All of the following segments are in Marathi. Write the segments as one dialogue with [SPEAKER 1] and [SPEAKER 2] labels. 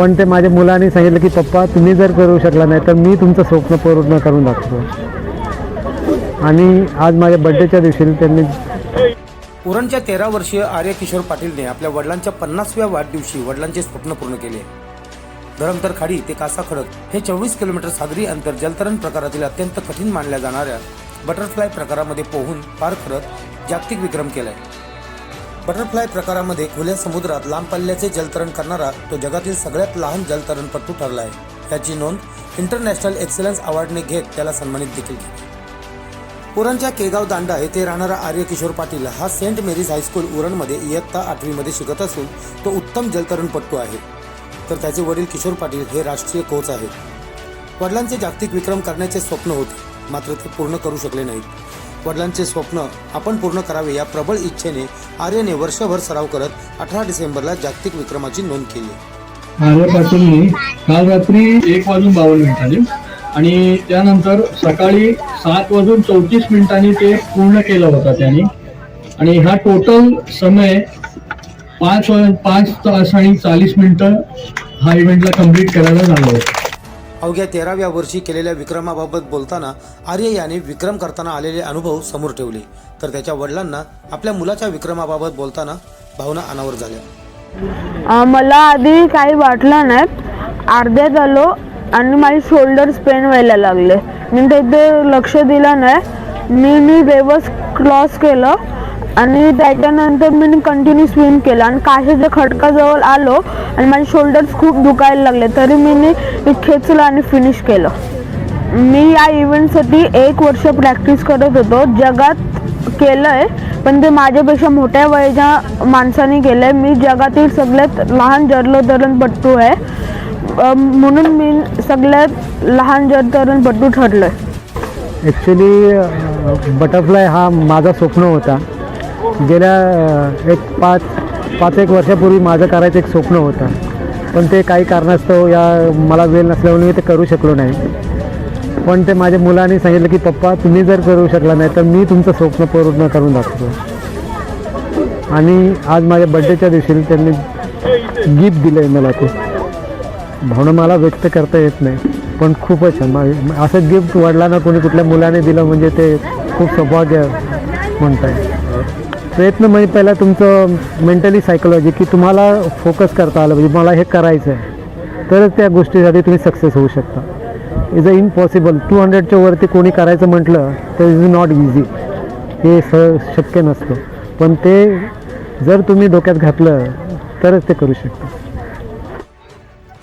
[SPEAKER 1] पण ते माझ्या मुलाने सांगितलं की पप्पा तुम्ही जर करू शकला नाही तर मी तुमचं स्वप्न पूर्ण करून दाखवतो. आणि आज माझ्या बड्डेच्या दिवशी त्यांनी
[SPEAKER 2] उरणच्या तेरा वर्षीय आर्य किशोर पाटीलने आपल्या वडिलांच्या पन्नासव्या वाढदिवशी वडिलांचे स्वप्न पूर्ण केले. धरमतर खाडी ते कासा खडक हे चोवीस किलोमीटर सागरी अंतर जलतरण प्रकारातील अत्यंत कठीण मानल्या जाणाऱ्या बटरफ्लाय प्रकारामध्ये पोहून पार करत जागतिक विक्रम केलाय. बटरफ्लाय प्रकारामध्ये खुल्या समुद्रात लांब पल्ल्याचे जलतरण करणारा तो जगातील सगळ्यात लहान जलतरणपटू ठरला आहे याची नोंद इंटरनॅशनल एक्सलन्स अवॉर्डने घेत त्याला सन्मानित देखील केले. उरणच्या केगाव दांडा येथे राहणारा आर्य किशोर पाटील हा सेंट मेरीज हायस्कूल उरणमध्ये इयत्ता आठवीमध्ये शिकत असून तो उत्तम जलतरणपटू आहे. तर त्याचे वडील किशोर पाटील हे राष्ट्रीय कोच आहेत. वडिलांचे जागतिक विक्रम करण्याचे स्वप्न होते मात्र ते पूर्ण करू शकले नाहीत. वडिलांचे स्वप्न आपण पूर्ण करावे या प्रबळ इच्छेने आर्यने वर्षभर सराव करत अठरा डिसेंबरला जागतिक विक्रमाची नोंद केली.
[SPEAKER 3] आल्यापासून काल रात्री एक वाजून बावन्न मिनिटांनी आणि त्यानंतर सकाळी सात वाजून चौतीस मिनिटांनी ते पूर्ण केलं होतं त्यांनी. आणि हा टोटल समय पाच वा- पाच तास आणि चाळीस मिनिटं हा इव्हेंटला कंप्लीट करायला झालं होतं.
[SPEAKER 2] अवघ्या तेराव्या वर्षी केलेल्या विक्रमाबाबत बोलताना आर्य याने विक्रम करताना आलेले अनुभव समोर ठेवले. तर त्याच्या वडिलांना आपल्या मुलाच्या विक्रमाबाबत बोलताना भावना अनावर झाल्या.
[SPEAKER 4] मला आधी काही वाटलं नाही. अर्धे झालो आणि माझे शोल्डर्स पेन व्हायला लागले. मी तिथे लक्ष दिलं नाही. मी मी बेबस क्रॉस केलं. आणि त्याच्यानंतर मी कंटिन्यू स्विम केलं. आणि काशीच्या खडकाजवळ आलो आणि माझे शोल्डर्स खूप दुखायला लागले तरी मी खेचलं आणि फिनिश केलं. मी या इव्हेंटसाठी एक वर्ष प्रॅक्टिस करत होतो. जगात केलं आहे पण ते माझ्यापेक्षा मोठ्या वयाच्या माणसाने आहे मी जगातील सगळ्यात लहान जलतरणपट्टू आहे. म्हणून मी सगळ्यात लहान जलतरणपट्टू आहे
[SPEAKER 1] ॲक्च्युली बटरफ्लाय हा माझा स्वप्न होता. गेल्या एक पाच पाच एक वर्षापूर्वी माझं करायचं एक स्वप्न होतं. पण ते काही कारणास्तव या मला वेळ नसल्यामुळे मी ते करू शकलो नाही. पण ते माझ्या मुलांनी सांगितलं की पप्पा तुम्ही जर करू शकला नाही तर मी तुमचं स्वप्न पूर्ण करून दाखवतो. आणि आज माझ्या बड्डेच्या दिवशी त्यांनी गिफ्ट दिलं आहे मला ते भावना मला व्यक्त करता येत नाही. पण खूपच छान. मा- असं गिफ्ट वडिलांना कोणी कुठल्या मुलाने दिलं म्हणजे ते खूप सौभाग्य म्हणताय प्रयत्न म्हणजे पहिला तुमचं मेंटली सायकोलॉजी की तुम्हाला फोकस करता आलं म्हणजे मला हे करायचं आहे तरच त्या गोष्टीसाठी तुम्ही सक्सेस होऊ शकता. इज अ इम्पॉसिबल टू हंड्रेडच्या वरती कोणी करायचं म्हटलं तर इज नॉट इझी हे स शक्य नसतं. पण ते जर तुम्ही डोक्यात घातलं तरच ते करू शकता.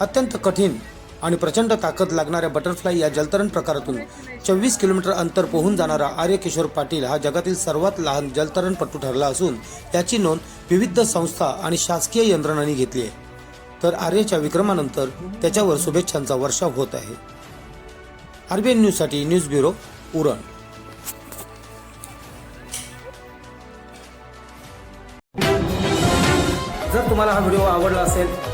[SPEAKER 2] अत्यंत कठीण. आणि प्रचंड ताकद लागणाऱ्या बटरफ्लाय या जलतरण प्रकारातून चोवीस किलोमीटर अंतर पोहून जाणारा आर्य किशोर पाटील हा जगातील सर्वात लहान जलतरणपटू ठरला असून त्याची नोंद विविध संस्था आणि शासकीय यंत्रणांनी घेतली आहे. तर आर्यच्या विक्रमानंतर त्याच्यावर शुभेच्छांचा वर्षाव होत आहे. आरबीएन न्यूजसाठी न्यूज ब्युरो उरण. जर तुम्हाला हा व्हिडिओ आवडला असेल